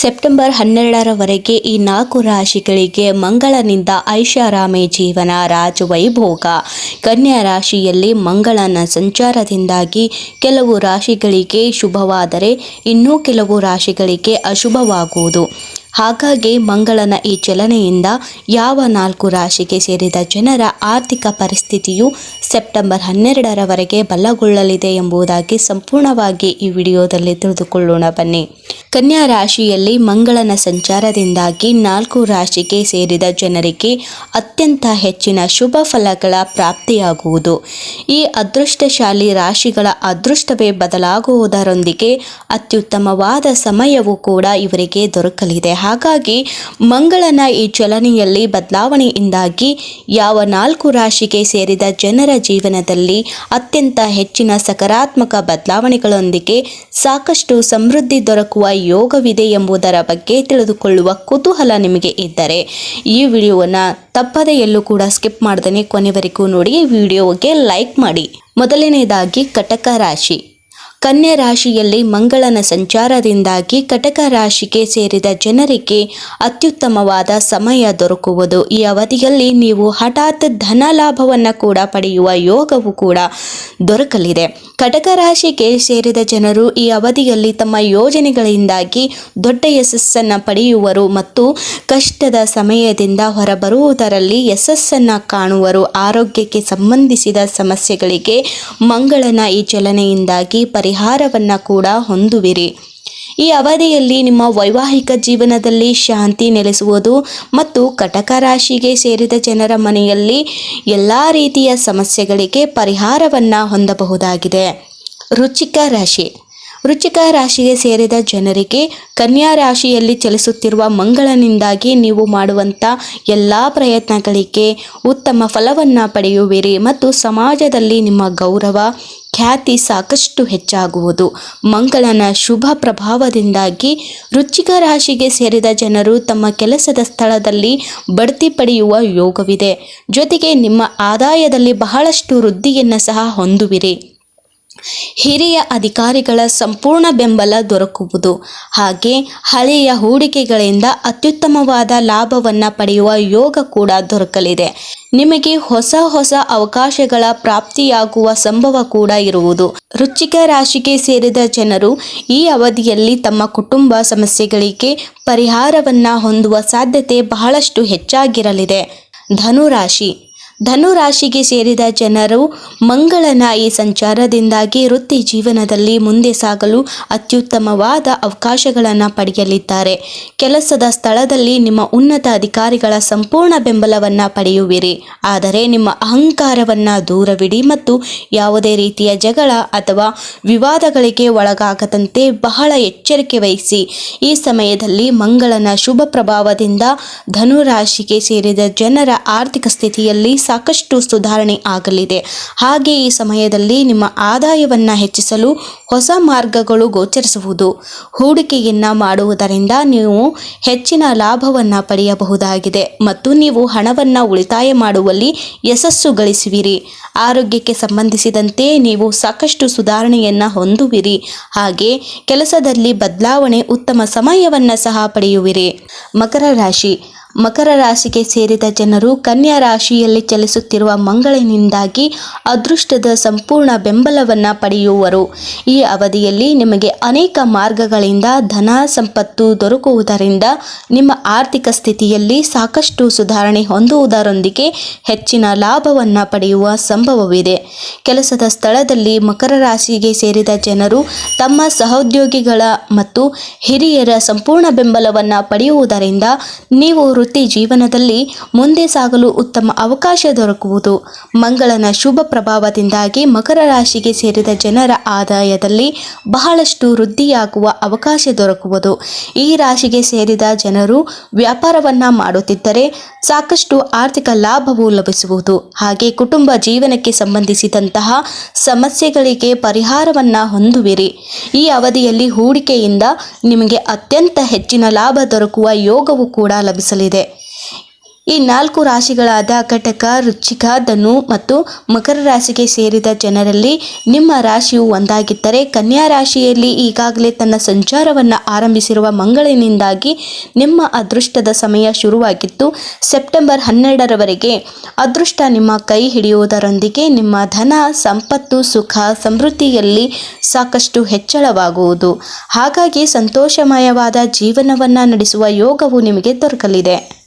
September ಹನ್ನೆರಡರವರೆಗೆ ಈ ನಾಲ್ಕು ರಾಶಿಗಳಿಗೆ ಮಂಗಳನಿಂದ ಐಷಾರಾಮಿ ಜೀವನ ರಾಜವೈಭೋಗ. ಕನ್ಯಾ ರಾಶಿಯಲ್ಲಿ ಮಂಗಳನ ಸಂಚಾರದಿಂದಾಗಿ ಕೆಲವು ರಾಶಿಗಳಿಗೆ ಶುಭವಾದರೆ, ಇನ್ನೂ ಕೆಲವು ರಾಶಿಗಳಿಗೆ ಅಶುಭವಾಗುವುದು. ಹಾಗಾಗಿ ಮಂಗಳನ ಈ ಚಲನೆಯಿಂದ ಯಾವ ನಾಲ್ಕು ರಾಶಿಗೆ ಸೇರಿದ ಜನರ ಆರ್ಥಿಕ ಪರಿಸ್ಥಿತಿಯು ಸೆಪ್ಟೆಂಬರ್ ಹನ್ನೆರಡರವರೆಗೆ ಬಲಗೊಳ್ಳಲಿದೆ ಎಂಬುದಾಗಿ ಸಂಪೂರ್ಣವಾಗಿ ಈ ವಿಡಿಯೋದಲ್ಲಿ ತಿಳಿದುಕೊಳ್ಳೋಣ ಬನ್ನಿ. ಕನ್ಯಾ ರಾಶಿಯಲ್ಲಿ ಮಂಗಳನ ಸಂಚಾರದಿಂದಾಗಿ ನಾಲ್ಕು ರಾಶಿಗೆ ಸೇರಿದ ಜನರಿಗೆ ಅತ್ಯಂತ ಹೆಚ್ಚಿನ ಶುಭ ಫಲಗಳ ಪ್ರಾಪ್ತಿಯಾಗುವುದು. ಈ ಅದೃಷ್ಟಶಾಲಿ ರಾಶಿಗಳ ಅದೃಷ್ಟವೇ ಬದಲಾಗುವುದರೊಂದಿಗೆ ಅತ್ಯುತ್ತಮವಾದ ಸಮಯವೂ ಕೂಡ ಇವರಿಗೆ ದೊರಕಲಿದೆ. ಹಾಗಾಗಿ ಮಂಗಳನ ಈ ಚಲನೆಯಲ್ಲಿ ಬದಲಾವಣೆಯಿಂದಾಗಿ ಯಾವ ನಾಲ್ಕು ರಾಶಿಗೆ ಸೇರಿದ ಜನರ ಜೀವನದಲ್ಲಿ ಅತ್ಯಂತ ಹೆಚ್ಚಿನ ಸಕಾರಾತ್ಮಕ ಬದಲಾವಣೆಗಳೊಂದಿಗೆ ಸಾಕಷ್ಟು ಸಮೃದ್ಧಿ ದೊರಕುವ ಯೋಗವಿದೆ ಎಂಬುದರ ಬಗ್ಗೆ ತಿಳಿದುಕೊಳ್ಳುವ ಕುತೂಹಲ ನಿಮಗೆ ಇದ್ದರೆ ಈ ವಿಡಿಯೋವನ್ನು ತಪ್ಪದೇ ಎಲ್ಲೂ ಕೂಡ ಸ್ಕಿಪ್ ಮಾಡದೇ ಕೊನೆವರೆಗೂ ನೋಡಿ ವಿಡಿಯೋಗೆ ಲೈಕ್ ಮಾಡಿ. ಮೊದಲನೆಯದಾಗಿ ಕಟಕ ರಾಶಿ. ಕನ್ಯಾ ರಾಶಿಯಲ್ಲಿ ಮಂಗಳನ ಸಂಚಾರದಿಂದಾಗಿ ಕಟಕ ರಾಶಿಗೆ ಸೇರಿದ ಜನರಿಗೆ ಅತ್ಯುತ್ತಮವಾದ ಸಮಯ ದೊರಕುವುದು. ಈ ಅವಧಿಯಲ್ಲಿ ನೀವು ಹಠಾತ್ ಧನ ಲಾಭವನ್ನು ಕೂಡ ಪಡೆಯುವ ಯೋಗವು ಕೂಡ ದೊರಕಲಿದೆ. ಕಟಕ ರಾಶಿಗೆ ಸೇರಿದ ಜನರು ಈ ಅವಧಿಯಲ್ಲಿ ತಮ್ಮ ಯೋಜನೆಗಳಿಂದಾಗಿ ದೊಡ್ಡ ಯಶಸ್ಸನ್ನು ಪಡೆಯುವರು ಮತ್ತು ಕಷ್ಟದ ಸಮಯದಿಂದ ಹೊರಬರುವುದರಲ್ಲಿ ಯಶಸ್ಸನ್ನು ಕಾಣುವರು. ಆರೋಗ್ಯಕ್ಕೆ ಸಂಬಂಧಿಸಿದ ಸಮಸ್ಯೆಗಳಿಗೆ ಮಂಗಳನ ಈ ಚಲನೆಯಿಂದಾಗಿ ಪರಿಹಾರವನ್ನು ಕೂಡ ಹೊಂದುವಿರಿ. ಈ ಅವಧಿಯಲ್ಲಿ ನಿಮ್ಮ ವೈವಾಹಿಕ ಜೀವನದಲ್ಲಿ ಶಾಂತಿ ನೆಲೆಸುವುದು ಮತ್ತು ಕಟಕ ರಾಶಿಗೆ ಸೇರಿದ ಜನರ ಮನೆಯಲ್ಲಿ ಎಲ್ಲ ರೀತಿಯ ಸಮಸ್ಯೆಗಳಿಗೆ ಪರಿಹಾರವನ್ನು ಹೊಂದಬಹುದಾಗಿದೆ. ರುಚಿಕ ರಾಶಿ. ವೃಶ್ಚಿಕ ರಾಶಿಗೆ ಸೇರಿದ ಜನರಿಗೆ ಕನ್ಯಾ ರಾಶಿಯಲ್ಲಿ ಚಲಿಸುತ್ತಿರುವ ಮಂಗಳನಿಂದಾಗಿ ನೀವು ಮಾಡುವಂಥ ಎಲ್ಲ ಪ್ರಯತ್ನಗಳಿಗೆ ಉತ್ತಮ ಫಲವನ್ನು ಪಡೆಯುವಿರಿ ಮತ್ತು ಸಮಾಜದಲ್ಲಿ ನಿಮ್ಮ ಗೌರವ, ಖ್ಯಾತಿ ಸಾಕಷ್ಟು ಹೆಚ್ಚಾಗುವುದು. ಮಂಗಳನ ಶುಭ ಪ್ರಭಾವದಿಂದಾಗಿ ವೃಶ್ಚಿಕ ರಾಶಿಗೆ ಸೇರಿದ ಜನರು ತಮ್ಮ ಕೆಲಸದ ಸ್ಥಳದಲ್ಲಿ ಬಡ್ತಿ ಪಡೆಯುವ ಯೋಗವಿದೆ. ಜೊತೆಗೆ ನಿಮ್ಮ ಆದಾಯದಲ್ಲಿ ಬಹಳಷ್ಟು ವೃದ್ಧಿಯನ್ನು ಸಹ ಹೊಂದುವಿರಿ. ಹಿರಿಯ ಅಧಿಕಾರಿಗಳ ಸಂಪೂರ್ಣ ಬೆಂಬಲ ದೊರಕುವುದು. ಹಾಗೆ ಹಳೆಯ ಹೂಡಿಕೆಗಳಿಂದ ಅತ್ಯುತ್ತಮವಾದ ಲಾಭವನ್ನು ಪಡೆಯುವ ಯೋಗ ಕೂಡ ದೊರಕಲಿದೆ. ನಿಮಗೆ ಹೊಸ ಹೊಸ ಅವಕಾಶಗಳ ಪ್ರಾಪ್ತಿಯಾಗುವ ಸಂಭವ ಕೂಡ ಇರುವುದು. ವೃಶ್ಚಿಕ ರಾಶಿಗೆ ಸೇರಿದ ಜನರು ಈ ಅವಧಿಯಲ್ಲಿ ತಮ್ಮ ಕುಟುಂಬ ಸಮಸ್ಯೆಗಳಿಗೆ ಪರಿಹಾರವನ್ನು ಹೊಂದುವ ಸಾಧ್ಯತೆ ಬಹಳಷ್ಟು ಹೆಚ್ಚಾಗಿರಲಿದೆ. ಧನುರಾಶಿ ಧನು ರಾಶಿಗೆ ಸೇರಿದ ಜನರು ಮಂಗಳನ ಈ ಸಂಚಾರದಿಂದಾಗಿ ವೃತ್ತಿ ಜೀವನದಲ್ಲಿ ಮುಂದೆ ಸಾಗಲು ಅತ್ಯುತ್ತಮವಾದ ಅವಕಾಶಗಳನ್ನು ಪಡೆಯಲಿದ್ದಾರೆ. ಕೆಲಸದ ಸ್ಥಳದಲ್ಲಿ ನಿಮ್ಮ ಉನ್ನತ ಅಧಿಕಾರಿಗಳ ಸಂಪೂರ್ಣ ಬೆಂಬಲವನ್ನು ಪಡೆಯುವಿರಿ. ಆದರೆ ನಿಮ್ಮ ಅಹಂಕಾರವನ್ನು ದೂರವಿಡಿ ಮತ್ತು ಯಾವುದೇ ರೀತಿಯ ಜಗಳ ಅಥವಾ ವಿವಾದಗಳಿಗೆ ಒಳಗಾಗದಂತೆ ಬಹಳ ಎಚ್ಚರಿಕೆ ವಹಿಸಿ. ಈ ಸಮಯದಲ್ಲಿ ಮಂಗಳನ ಶುಭ ಪ್ರಭಾವದಿಂದ ಧನುರಾಶಿಗೆ ಸೇರಿದ ಜನರ ಆರ್ಥಿಕ ಸ್ಥಿತಿಯಲ್ಲಿ ಸಾಕಷ್ಟು ಸುಧಾರಣೆ ಆಗಲಿದೆ. ಹಾಗೆ ಈ ಸಮಯದಲ್ಲಿ ನಿಮ್ಮ ಆದಾಯವನ್ನು ಹೆಚ್ಚಿಸಲು ಹೊಸ ಮಾರ್ಗಗಳು ಗೋಚರಿಸುವುದು. ಹೂಡಿಕೆಯನ್ನು ಮಾಡುವುದರಿಂದ ನೀವು ಹೆಚ್ಚಿನ ಲಾಭವನ್ನು ಪಡೆಯಬಹುದಾಗಿದೆ ಮತ್ತು ನೀವು ಹಣವನ್ನು ಉಳಿತಾಯ ಮಾಡುವಲ್ಲಿ ಯಶಸ್ಸು ಗಳಿಸುವಿರಿ. ಆರೋಗ್ಯಕ್ಕೆ ಸಂಬಂಧಿಸಿದಂತೆ ನೀವು ಸಾಕಷ್ಟು ಸುಧಾರಣೆಯನ್ನು ಹೊಂದುವಿರಿ. ಹಾಗೆ ಕೆಲಸದಲ್ಲಿ ಬದಲಾವಣೆ ಉತ್ತಮ ಸಮಯವನ್ನು ಸಹ ಪಡೆಯುವಿರಿ. ಮಕರ ರಾಶಿ. ಮಕರ ರಾಶಿಗೆ ಸೇರಿದ ಜನರು ಕನ್ಯಾ ರಾಶಿಯಲ್ಲಿ ಚಲಿಸುತ್ತಿರುವ ಮಂಗಳಿನಿಂದಾಗಿ ಅದೃಷ್ಟದ ಸಂಪೂರ್ಣ ಬೆಂಬಲವನ್ನು ಪಡೆಯುವರು. ಈ ಅವಧಿಯಲ್ಲಿ ನಿಮಗೆ ಅನೇಕ ಮಾರ್ಗಗಳಿಂದ ಧನ ಸಂಪತ್ತು ದೊರಕುವುದರಿಂದ ನಿಮ್ಮ ಆರ್ಥಿಕ ಸ್ಥಿತಿಯಲ್ಲಿ ಸಾಕಷ್ಟು ಸುಧಾರಣೆ ಹೊಂದುವುದರೊಂದಿಗೆ ಹೆಚ್ಚಿನ ಲಾಭವನ್ನು ಪಡೆಯುವ ಸಂಭವವಿದೆ. ಕೆಲಸದ ಸ್ಥಳದಲ್ಲಿ ಮಕರ ರಾಶಿಗೆ ಸೇರಿದ ಜನರು ತಮ್ಮ ಸಹೋದ್ಯೋಗಿಗಳ ಮತ್ತು ಹಿರಿಯರ ಸಂಪೂರ್ಣ ಬೆಂಬಲವನ್ನು ಪಡೆಯುವುದರಿಂದ ನೀವು ವೃತ್ತಿ ಜೀವನದಲ್ಲಿ ಮುಂದೆ ಸಾಗಲು ಉತ್ತಮ ಅವಕಾಶ ದೊರಕುವುದು. ಮಂಗಳನ ಶುಭ ಪ್ರಭಾವದಿಂದಾಗಿ ಮಕರ ರಾಶಿಗೆ ಸೇರಿದ ಜನರ ಆದಾಯದಲ್ಲಿ ಬಹಳಷ್ಟು ವೃದ್ಧಿಯಾಗುವ ಅವಕಾಶ ದೊರಕುವುದು. ಈ ರಾಶಿಗೆ ಸೇರಿದ ಜನರು ವ್ಯಾಪಾರವನ್ನ ಮಾಡುತ್ತಿದ್ದರೆ ಸಾಕಷ್ಟು ಆರ್ಥಿಕ ಲಾಭವು ಲಭಿಸುವುದು. ಹಾಗೆ ಕುಟುಂಬ ಜೀವನಕ್ಕೆ ಸಂಬಂಧಿಸಿದಂತಹ ಸಮಸ್ಯೆಗಳಿಗೆ ಪರಿಹಾರವನ್ನ ಹೊಂದುವಿರಿ. ಈ ಅವಧಿಯಲ್ಲಿ ಹೂಡಿಕೆಯಿಂದ ನಿಮಗೆ ಅತ್ಯಂತ ಹೆಚ್ಚಿನ ಲಾಭ ದೊರಕುವ ಯೋಗವು ಕೂಡ ಲಭಿಸಲಿದೆ. で ಈ ನಾಲ್ಕು ರಾಶಿಗಳಾದ ಘಟಕ ರುಚಿಕ ಧನು ಮತ್ತು ಮಕರ ರಾಶಿಗೆ ಸೇರಿದ ಜನರಲ್ಲಿ ನಿಮ್ಮ ರಾಶಿಯು ಒಂದಾಗಿದ್ದರೆ ಕನ್ಯಾ ರಾಶಿಯಲ್ಲಿ ಈಗಾಗಲೇ ತನ್ನ ಸಂಚಾರವನ್ನು ಆರಂಭಿಸಿರುವ ಮಂಗಳಿನಿಂದಾಗಿ ನಿಮ್ಮ ಅದೃಷ್ಟದ ಸಮಯ ಶುರುವಾಗಿದ್ದು ಸೆಪ್ಟೆಂಬರ್ ಹನ್ನೆರಡರವರೆಗೆ ಅದೃಷ್ಟ ನಿಮ್ಮ ಕೈ ಹಿಡಿಯುವುದರೊಂದಿಗೆ ನಿಮ್ಮ ಧನ, ಸಂಪತ್ತು, ಸುಖ, ಸಮೃದ್ಧಿಯಲ್ಲಿ ಸಾಕಷ್ಟು ಹೆಚ್ಚಳವಾಗುವುದು. ಹಾಗಾಗಿ ಸಂತೋಷಮಯವಾದ ಜೀವನವನ್ನು ನಡೆಸುವ ಯೋಗವು ನಿಮಗೆ ದೊರಕಲಿದೆ.